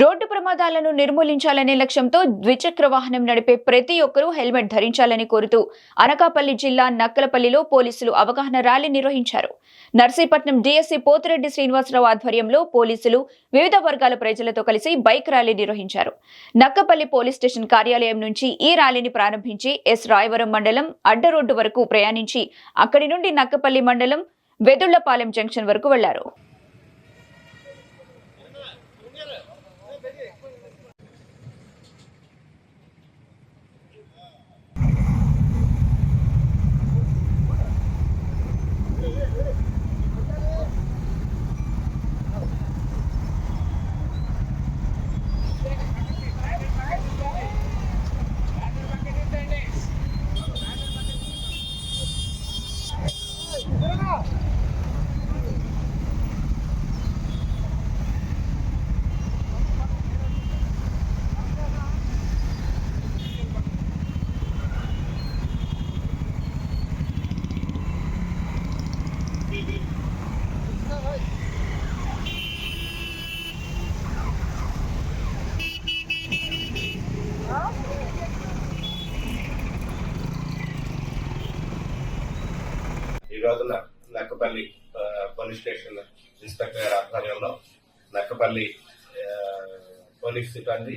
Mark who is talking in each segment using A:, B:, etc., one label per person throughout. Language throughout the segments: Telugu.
A: రోడ్డు ప్రమాదాలను నిర్మూలించాలనే లక్ష్యంతో ద్విచక్ర వాహనం నడిపే ప్రతి ఒక్కరూ హెల్మెట్ ధరించాలని కోరుతూ అనకాపల్లి జిల్లా నక్కలపల్లిలో పోలీసులు అవగాహన ర్యాలీ నిర్వహించారు. నర్సీపట్నం డీఎస్సీ పోతిరెడ్డి శ్రీనివాసరావు ఆధ్వర్యంలో పోలీసులు వివిధ వర్గాల ప్రజలతో కలిసి బైక్ ర్యాలీ నిర్వహించారు. నక్కపల్లి పోలీస్ స్టేషన్ కార్యాలయం నుంచి ఈ ర్యాలీని ప్రారంభించి ఎస్. రాయవరం మండలం అడ్డ రోడ్డు వరకు ప్రయాణించి అక్కడి నుండి నక్కపల్లి మండలం వెదుళ్ళపాలెం జంక్షన్ వరకు వెళ్ళారు
B: ఈ రోజున నక్కపల్లి పోలీస్ స్టేషన్ ఇన్స్పెక్టర్ గారి ఆధ్వర్యంలో నక్కపల్లి పోలీస్ సిబ్బంది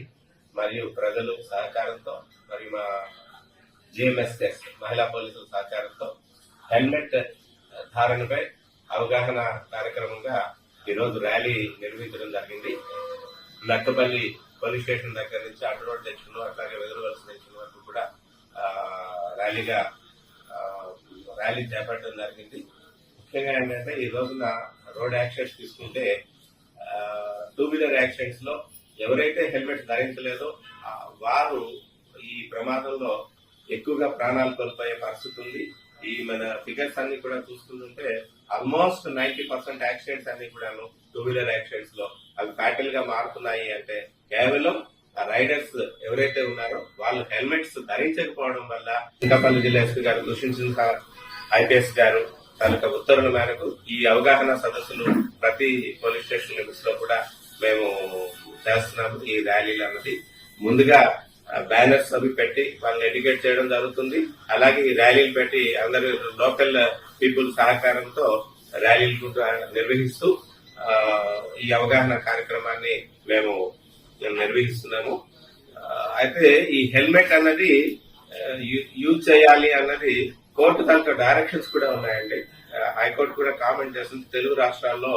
B: మరియు ప్రజలు సహకారంతో మరియు మా జిఎంఎస్ఎస్ మహిళా పోలీసుల సహకారంతో హెల్మెట్ ధారణపై అవగాహన కార్యక్రమంగా ఈరోజు ర్యాలీ నిర్వహించడం జరిగింది. నక్కపల్లి పోలీస్ స్టేషన్ దగ్గర నుంచి అడ్డు రోడ్ జంక్షన్ అట్లాగే వెదురువలస జంక్షన్ వరకు కూడా ర్యాలీగా ర్యాలీ చేపట్టడం జరిగింది. ముఖ్యంగా ఏంటంటే ఈ రోజున రోడ్ యాక్సిడెంట్స్ తీసుకుంటే టూ వీలర్ యాక్సిడెంట్స్లో ఎవరైతే హెల్మెట్ ధరించలేదో వారు ఈ ప్రమాదంలో ఎక్కువగా ప్రాణాలు కోల్పోయే పరిస్థితి ఉంది. ఈ మన ఫిగర్స్ అన్ని కూడా చూస్తుంటే ఆల్మోస్ట్ నైన్టీ పర్సెంట్ యాక్సిడెంట్స్ అన్ని కూడాను టూ వీలర్ యాక్సిడెంట్స్లో అవి ఫ్యాటల్గా మారుతున్నాయి అంటే కేవలం ఆ రైడర్స్ ఎవరైతే ఉన్నారో వాళ్ళు హెల్మెట్స్ ధరించకపోవడం వల్ల శ్రీకాకుళం జిల్లా ఎస్పీ గారు దుష్యంత్ ఐపీఎస్ గారు తాలూకా ఉత్తర్వుల మేరకు ఈ అవగాహన సదస్సులు ప్రతి పోలీస్ స్టేషన్ లిమిట్స్లో కూడా మేము చేస్తున్నాము ఈ ర్యాలీలు అన్నది. ముందుగా బ్యానర్స్ అవి పెట్టి వాళ్ళని ఎడ్యుకేట్ చేయడం జరుగుతుంది. అలాగే ఈ ర్యాలీలు పెట్టి అందరు లోకల్ పీపుల్ సహకారంతో ర్యాలీలు నిర్వహిస్తూ ఈ అవగాహన కార్యక్రమాన్ని మేము నిర్వహిస్తున్నాము. అయితే ఈ హెల్మెట్ అన్నది యూ- యూజ్ చేయాలి అన్నది కోర్టు దాంట్లో డైరెక్షన్స్ కూడా ఉన్నాయండి. హైకోర్టు కూడా కామెంట్ చేస్తుంది తెలుగు రాష్ట్రాల్లో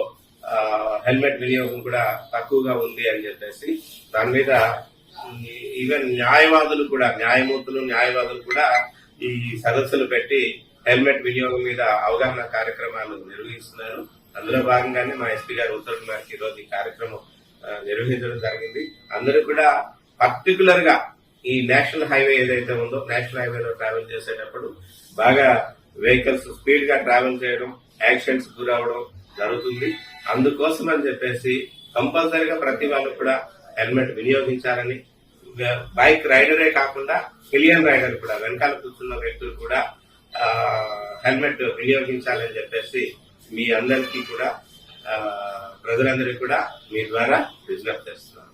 B: హెల్మెట్ వినియోగం కూడా తక్కువగా ఉంది అని చెప్పేసి. దాని మీద ఈవెన్ న్యాయవాదులు కూడా న్యాయమూర్తులు న్యాయవాదులు కూడా ఈ సదస్సులు పెట్టి హెల్మెట్ వినియోగం మీద అవగాహన కార్యక్రమాలు నిర్వహిస్తున్నారు. అందులో భాగంగానే మా ఎస్పీ గారు ఉత్తర్వుల మేరకు ఈ ఈ కార్యక్రమం నిర్వహించడం జరిగింది. అందరూ కూడా పర్టికులర్గా ఈ నేషనల్ హైవే ఏదైతే ఉందో నేషనల్ హైవేలో ట్రావెల్ చేసేటప్పుడు బాగా వెహికల్స్ స్పీడ్గా ట్రావెల్ చేయడం యాక్సిడెంట్స్ గురవడం జరుగుతుంది. అందుకోసం అని చెప్పేసి కంపల్సరీగా ప్రతి వాళ్ళు కూడా హెల్మెట్ వినియోగించాలని బైక్ రైడరే కాకుండా పిలియన్ రైడర్ కూడా వెనకాల కూర్చున్న వ్యక్తులు కూడా హెల్మెట్ వినియోగించాలని చెప్పేసి మీ అందరికీ కూడా ప్రజలందరికీ కూడా మీ ద్వారా విజ్ఞప్తి చేస్తున్నాను.